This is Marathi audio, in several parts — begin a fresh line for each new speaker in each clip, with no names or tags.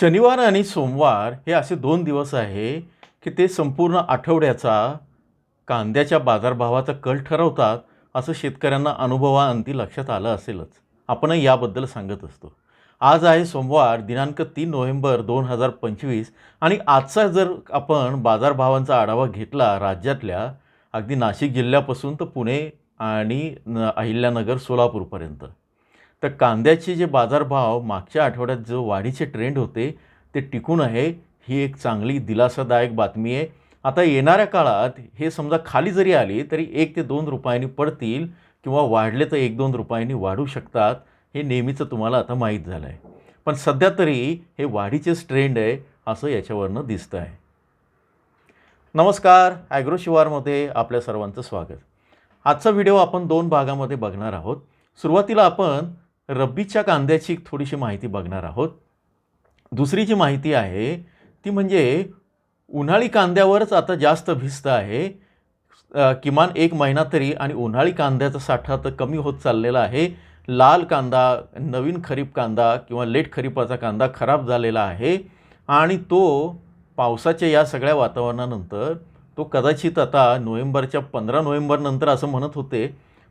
शनिवार आणि सोमवार हे असे दोन दिवस आहे की ते संपूर्ण आठवड्याचा कांद्याच्या बाजारभावाचा कल ठरवतात असं शेतकऱ्यांना अनुभवाअंती लक्षात आलं असेलच. आपणही याबद्दल सांगत असतो. आज आहे सोमवार दिनांक तीन नोव्हेंबर दोन हजार पंचवीस आणि आजचा जर आपण बाजारभावांचा आढावा घेतला राज्यातल्या अगदी नाशिक जिल्ह्यापासून तर पुणे आणि न अहिल्यानगर सोलापूरपर्यंत. तर कांद्याचे जे बाजारभाव मागच्या आठवड्यात जो वाढीचे ट्रेंड होते ते टिकून आहे ही एक चांगली दिलासादायक बातमी आहे. आता येणाऱ्या काळात हे समजा खाली जरी आली तरी एक ते दोन रुपयांनी पडतील किंवा वाढले तर एक दोन रुपयांनी वाढू शकतात हे नेहमीचं तुम्हाला आता माहीत झालं आहे पण सध्या तरी हे वाढीचेच ट्रेंड आहे असं याच्यावरनं दिसतं आहे नमस्कार ॲग्रो शिवारमध्ये आपल्या सर्वांचं स्वागत. आजचा व्हिडिओ आपण दोन भागामध्ये बघणार आहोत. सुरुवातीला आपण रब्बीच्या कांद्याची एक थोडीशी माहिती बघणार आहोत. दुसरी जी माहिती आहे ती म्हणजे उन्हाळी कांद्यावरच आता जास्त भिस्त आहे. किमान एक महिना तरी आणि उन्हाळी कांद्याचा साठा तर कमी होत चाललेला आहे. लाल कांदा नवीन खरीप कांदा किंवा लेट खरीपाचा कांदा खराब झालेला आहे. आणि तो पावसाच्या या सगळ्या वातावरणानंतर तो कदाचित आता नोव्हेंबरच्या पंधरा नोव्हेंबरनंतर असं म्हणत होते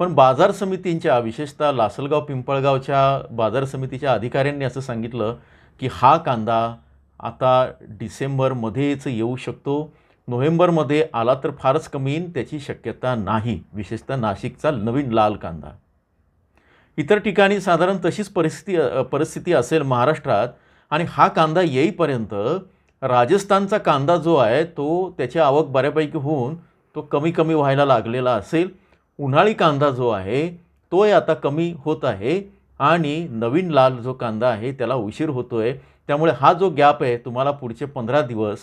पण बाजार समितींच्या विशेषतः लासलगाव पिंपळगावच्या बाजार समितीच्या अधिकाऱ्यांनी असं सांगितलं की हा कांदा आता डिसेंबरमध्येच येऊ शकतो. नोव्हेंबरमध्ये आला तर फारच कमी येईन त्याची शक्यता नाही. विशेषतः नाशिकचा नवीन लाल कांदा. इतर ठिकाणी साधारण तशीच परिस्थिती परिस्थिती असेल महाराष्ट्रात आणि हा कांदा येईपर्यंत राजस्थानचा कांदा जो आहे तो त्याची आवक बऱ्यापैकी होऊन तो कमी कमी व्हायला लागलेला असेल. उन्हाळी कांदा जो आहे तोही आता कमी होत आहे आणि नवीन लाल जो कांदा आहे त्याला उशीर होतो आहे त्यामुळे हा जो गॅप आहे तुम्हाला पुढचे पंधरा दिवस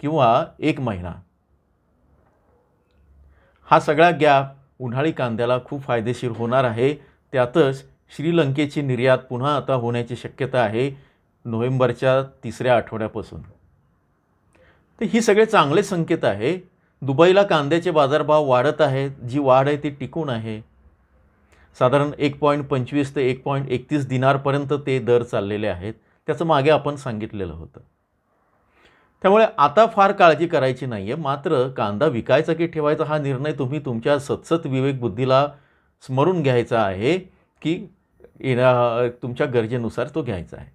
किंवा एक महिना. हा सगळा गॅप उन्हाळी कांद्याला खूप फायदेशीर होणार आहे. त्यातच श्रीलंकेची निर्यात पुन्हा आता होण्याची शक्यता आहे नोव्हेंबरच्या तिसऱ्या आठवड्यापासून. तर ही सगळे चांगले संकेत आहे. दुबईला कांद्याचे बाजारभाव वाढत आहेत जी वाढ आहे ती टिकून आहे. साधारण एक पॉईंट पंचवीस ते एक पॉईंट एकतीस दिनारपर्यंत ते दर चाललेले आहेत त्याचं मागे आपण सांगितलेलं होतं. त्यामुळे आता फार काळजी करायची नाही आहे मात्र कांदा विकायचा की ठेवायचा हा निर्णय तुम्ही तुमच्या सतसत विवेक बुद्धीला स्मरून घ्यायचा आहे की येण्या तुमच्या गरजेनुसार तो घ्यायचा आहे.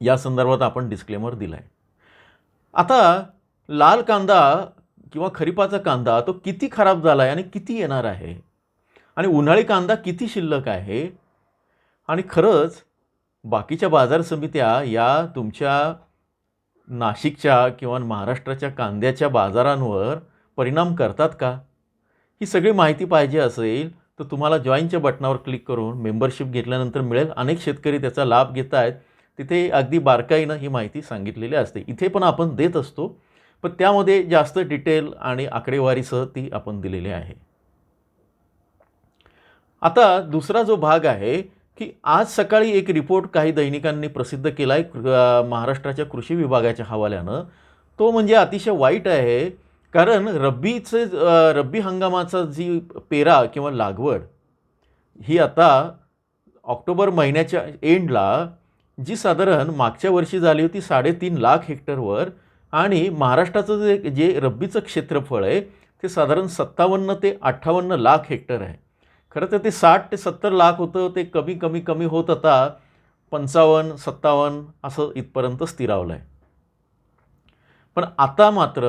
या संदर्भात आपण डिस्क्लेमर दिला आहे आता लाल कांदा किंवा खरीपाचा कांदा तो किती खराब झाला आहे आणि किती येणार आहे? आणि उन्हाळी कांदा किती शिल्लक आहे? आणि खरंच बाकीच्या बाजार समित्या या तुमच्या नाशिकच्या किंवा महाराष्ट्राच्या कांद्याच्या बाजारांवर परिणाम करतात का? ही सगळी माहिती पाहिजे असेल तर तुम्हाला जॉईनच्या बटनावर क्लिक करून मेंबरशिप घेतल्यानंतर मिळेल. अनेक शेतकरी त्याचा लाभ घेत आहेत तिथे अगदी बारकाईनं ही माहिती सांगितलेली असते. इथे पण आपण देत असतो. पण त्यामध्ये जास्त डिटेल आणि आकडेवारीसह ती आपण दिलेली आहे. आता दुसरा जो भाग आहे की आज सकाळी एक रिपोर्ट काही दैनिकांनी प्रसिद्ध केला आहे महाराष्ट्राच्या कृषी विभागाच्या हवाल्यानं. तो म्हणजे अतिशय वाईट आहे कारण रब्बीचे रब्बी हंगामाचा जी पेरा किंवा लागवड ही आता ऑक्टोबर महिन्याच्या एंडला जी साधारण मागच्या वर्षी झाली होती साडेतीन लाख हेक्टरवर आणि महाराष्ट्राचं जे जे रब्बीचं क्षेत्रफळ आहे ते साधारण सत्तावन्न ते अठ्ठावन्न लाख हेक्टर आहे. खरं तर ते साठ ते सत्तर लाख होतं ते कमी कमी कमी होत आता पंचावन्न सत्तावन्न असं इथपर्यंत स्थिरावलं आहे पण आता मात्र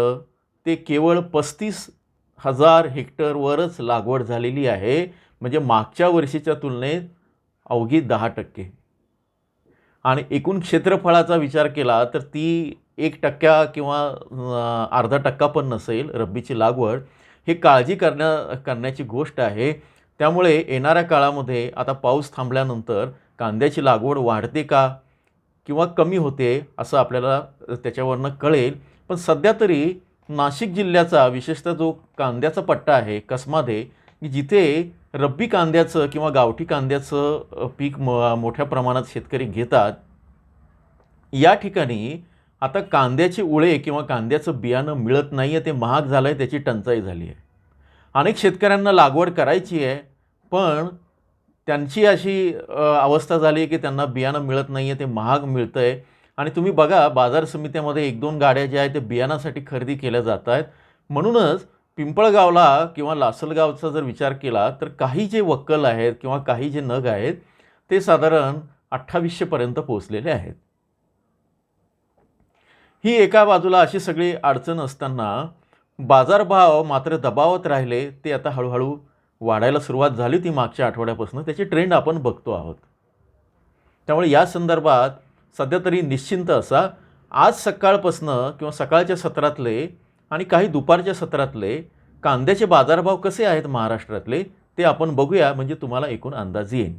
ते केवळ पस्तीस हजार हेक्टरवरच लागवड झालेली आहे म्हणजे मागच्या वर्षीच्या तुलनेत अवघी दहा टक्के. आणि एकूण क्षेत्रफळाचा विचार केला तर ती एक टक्का किंवा अर्धा टक्का पण नसेल रब्बीची लागवड. हे काळजी करण्या करण्याची गोष्ट आहे. त्यामुळे येणाऱ्या काळामध्ये आता पाऊस थांबल्यानंतर कांद्याची लागवड वाढते का किंवा कमी होते असं आपल्याला त्याच्यावरनं कळेल. पण सध्या तरी नाशिक जिल्ह्याचा विशेषतः जो कांद्याचा पट्टा आहे कसमादे की जिथे रब्बी कांद्याचं किंवा गावठी कांद्याचं पीक म मोठ्या प्रमाणात शेतकरी घेतात. या ठिकाणी आता कांद्याचे उळे किंवा कांद्याचं बियाणं मिळत नाही आहे ते महाग झालं आहे त्याची टंचाई झाली आहे अनेक शेतकऱ्यांना लागवड करायची आहे पण त्यांची अशी अवस्था झाली आहे की त्यांना बियाणं मिळत नाही आहे ते महाग मिळतं आहे आणि तुम्ही बघा बाजार समित्यामध्ये एक दोन गाड्या ज्या आहेत त्या बियाणासाठी खरेदी केल्या जात आहेत. म्हणूनच पिंपळगावला किंवा लासलगावचा जर विचार केला तर काही जे वक्कल आहेत किंवा काही जे नग आहेत ते साधारण अठ्ठावीसशेपर्यंत पोहोचलेले आहेत. ही एका बाजूला अशी सगळी अडचण असताना बाजारभाव मात्र दबावत राहिले ते आता हळूहळू वाढायला सुरुवात झाली ती मागच्या आठवड्यापासून. त्याची ट्रेंड आपण बघतो आहोत. त्यामुळे या संदर्भात सध्या तरी निश्चिंत असा. आज सकाळपासनं किंवा सकाळच्या सत्रातले आणि काही दुपारच्या सत्रातले कांद्याचे बाजारभाव कसे आहेत महाराष्ट्रातले ते आपण बघूया म्हणजे तुम्हाला एकूण अंदाज येईल.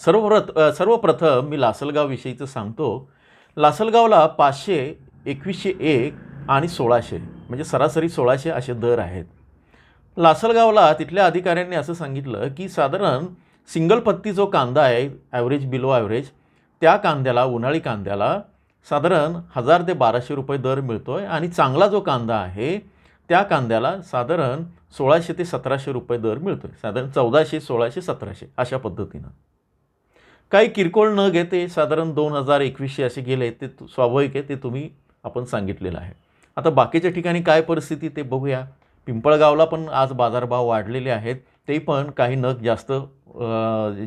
सर्वप्रथ सर्वप्रथम मी लासलगावविषयीचं सांगतो. लासलगावला पाचशे एकवीसशे एक आणि सोळाशे म्हणजे सरासरी सोळाशे असे दर आहेत. लासलगावला तिथल्या अधिकाऱ्यांनी असं सांगितलं की साधारण सिंगल पत्ती जो कांदा आहे ॲव्हरेज बिलो ॲव्हरेज त्या कांद्याला उन्हाळी कांद्याला साधारण हजार ते बाराशे रुपये दर मिळतो आहे आणि चांगला जो कांदा आहे त्या कांद्याला साधारण सोळाशे ते सतराशे रुपये दर मिळतो आहे साधारण चौदाशे सोळाशे सतराशे अशा पद्धतीनं. काही किरकोळ न घेते साधारण दोन हजार एकवीसशे असे गेले ते स्वाभाविक आहे ते तुम्ही आपण सांगितलेलं आहे. आता बाकीच्या ठिकाणी काय परिस्थिती ते बघूया. पिंपळगावला पण आज बाजारभाव वाढलेले आहेत ते पण काही नग जास्त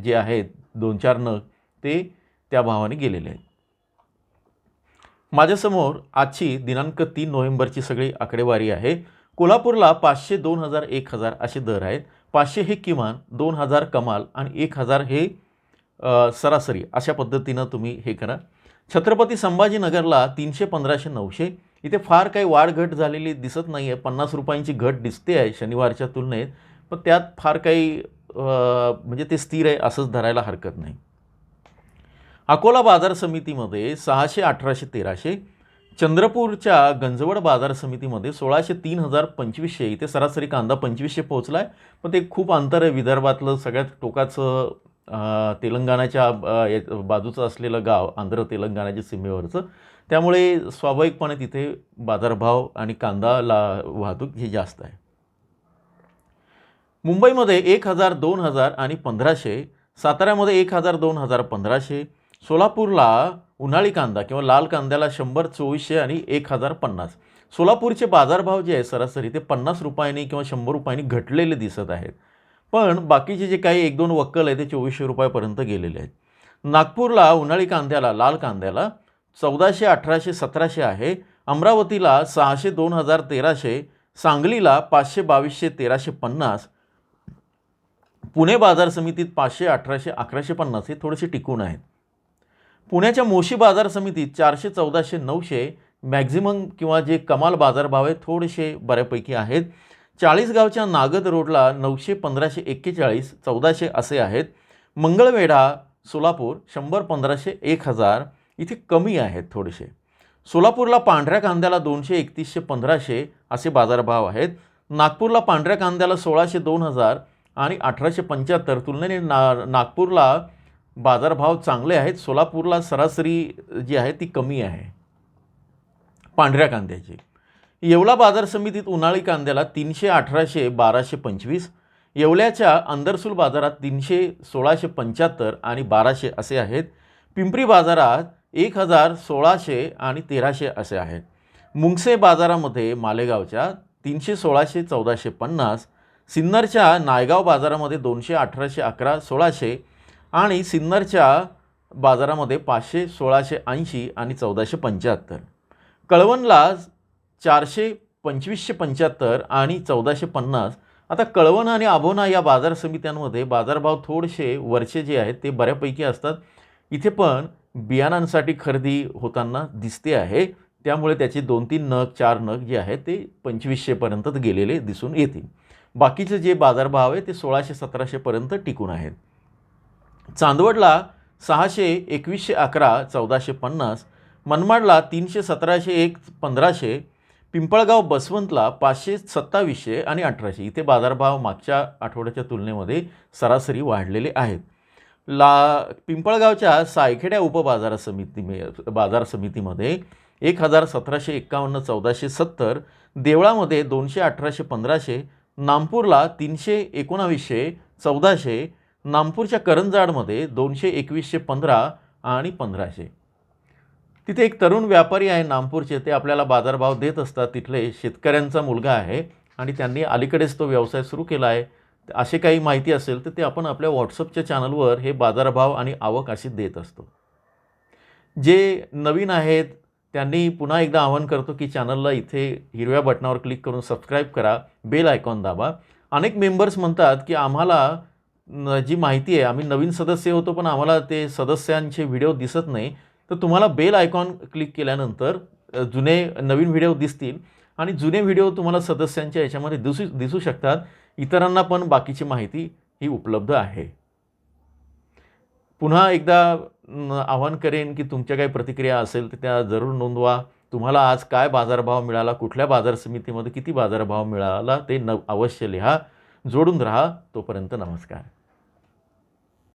जे आहेत दोन चार नग ते त्या भावाने गेलेले आहेत. माझ्यासमोर आजची दिनांक तीन नोव्हेंबरची सगळी आकडेवारी आहे. कोल्हापूरला पाचशे दोन हजार एक हजार असे दर आहेत. पाचशे हे किमान दोन हजार कमाल आणि एक हजार हे सरासरी अशा पद्धतीनं तुम्ही हे करा. छत्रपती संभाजीनगरला तीनशे पंधराशे नऊशे. इथे फार काही वाढ घट झालेली दिसत नाही आहे पन्नास रुपयांची घट दिसते आहे शनिवारच्या तुलनेत. पण त्यात फार काही म्हणजे ते स्थिर आहे असंच धरायला हरकत नाही. अकोला बाजार समितीमध्ये सहाशे अठराशे तेराशे चंद्रपूरच्या गंजवड बाजार समितीमध्ये सोळाशे तीन हजार पंचवीसशे इथे सरासरी कांदा पंचवीसशे पोहोचला आहे पण ते खूप अंतर आहे विदर्भातलं सगळ्यात टोकाचं तेलंगणाच्या या- बाजूचं असलेलं गाव आंध्र तेलंगणाच्या सीमेवरचं. त्यामुळे स्वाभाविकपणे तिथे बाजारभाव आणि कांदा ला वाहतूक ही जास्त आहे. मुंबईमध्ये एक हजार दोन हजार आणि पंधराशे साताऱ्यामध्ये एक हजार दोन हजार पंधराशे सोलापूरला उन्हाळी कांदा किंवा लाल कांद्याला शंभर चोवीसशे आणि एक हजार पन्नास. सोलापूरचे बाजारभाव जे आहे सरासरी ते पन्नास रुपयांनी किंवा शंभर रुपयांनी घटलेले दिसत आहेत. पण बाकीचे जे काही एक दोन वक्कल आहे ते चोवीसशे रुपयापर्यंत गेलेले आहेत. नागपूरला उन्हाळी कांद्याला लाल कांद्याला चौदाशे अठराशे सतराशे आहे. अमरावतीला सहाशे दोन हजार तेराशे. सांगलीला पाचशे बावीसशे तेराशे पन्नास. पुणे बाजार समितीत पाचशे अठराशे अकराशे पन्नास हे थोडेसे टिकून आहेत. पुण्याच्या मोशी बाजार समितीत चारशे चौदाशे नऊशे मॅक्झिमम किंवा जे कमाल बाजारभाव आहे थोडेसे बऱ्यापैकी आहेत. चाळीसगावच्या नागद रोडला नऊशे पंधराशे एक्केचाळीस चौदाशे असे आहेत. मंगळवेढा सोलापूर शंभर पंधराशे एक हजार इथे कमी आहेत थोडेसे. सोलापूरला पांढऱ्या कांद्याला दोनशे एकतीसशे पंधराशे असे बाजारभाव आहेत. नागपूरला पांढऱ्या कांद्याला सोळाशे दोन हजार आणि अठराशे पंच्याहत्तर तुलनेने ना नागपूरला बाजारभाव चांगले आहेत. सोलापूरला सरासरी जी आहे ती कमी आहे. पांढऱ्या कांद्याची. येवला बाजार समितीत उन्हाळी कांद्याला तीनशे अठराशे बाराशे पंचवीस येवल्याच्या अंदरसूल बाजारात तीनशे सोळाशे पंच्याहत्तर आणि बाराशे असे आहेत. पिंपरी बाजारात एक हजार सोळाशे आणि तेराशे असे आहेत. मुंगसे बाजारामध्ये मालेगावच्या तीनशे सोळाशे चौदाशे पन्नास सिन्नरच्या नायगाव बाजारामध्ये दोनशे अठराशे अकरा सोळाशे आणि सिन्नरच्या बाजारामध्ये पाचशे सोळाशे ऐंशी आणि चौदाशे पंच्याहत्तर. कळवणला चारशे पंचवीसशे पंच्याहत्तर आणि चौदाशे पन्नास. आता कळवण आणि आभोना या बाजार समित्यांमध्ये बाजारभाव थोडेसे वरचे जे आहेत ते बऱ्यापैकी असतात. इथे पण बियाणांसाठी खरेदी होताना दिसते आहे. त्यामुळे त्याचे दोन तीन नग चार नग जे आहेत ते पंचवीसशेपर्यंत गेलेले दिसून येतील. बाकीचे जे बाजारभाव आहे ते सोळाशे सतराशेपर्यंत टिकून आहेत. चांदवडला सहाशे एकवीसशे अकरा चौदाशे पन्नास मनमाडला तीनशे सतराशे एक पंधराशे पिंपळगाव बसवंतला पाचशे सत्तावीसशे आणि अठराशे. इथे बाजारभाव मागच्या आठवड्याच्या तुलनेमध्ये सरासरी वाढलेले आहेत. ला पिंपळगावच्या सायखेड्या उपबाजार समिती बाजार समितीमध्ये एक हजार सतराशे एक्कावन्न चौदाशे सत्तर देवळामध्ये दोनशे अठराशे पंधराशे नामपूरला तीनशे एकोणावीसशे चौदाशे नामपूरच्या करंजाडमध्ये दोनशे एकवीसशे पंधरा आणि पंधराशे. तिथे एक तरुण व्यापारी आहे नामपूरचे. ते आपल्याला बाजारभाव देत असतात. तिथले शेतकऱ्यांचा मुलगा आहे आणि त्यांनी अलीकडेच तो व्यवसाय सुरू केला आहे. असे काही माहिती असेल तर ते आपण आपल्या व्हॉट्सअपच्या चॅनलवर हे बाजारभाव आणि आवक अशी देत असतो. जे नवीन आहेत त्यांनी पुन्हा एकदा आवाहन करतो की चॅनलला इथे हिरव्या बटनावर क्लिक करून सबस्क्राईब करा बेल आयकॉन दाबा. अनेक मेंबर्स म्हणतात की आम्हाला जी माहिती आहे आम्ही नवीन सदस्य होतो पण आम्हाला ते सदस्यांचे व्हिडिओ दिसत नाही. तर तुम्हाला बेल आयकॉन क्लिक केल्यानंतर जुने नवीन व्हिडिओ दिसतील. आणि जुने व्हिडिओ तुम्हाला सदस्यांच्या याच्यामध्ये दिसू दिसू शकतात. इतरांना पण बाकीची माहिती ही उपलब्ध आहे. पुन्हा एकदा आवाहन करेन की तुमच्या काही प्रतिक्रिया असेल तर त्या जरूर नोंदवा. तुम्हाला आज काय बाजारभाव मिळाला कुठल्या बाजार समितीमध्ये किती बाजारभाव मिळाला ते न अवश्य लिहा. जोडून राहा. तोपर्यंत नमस्कार.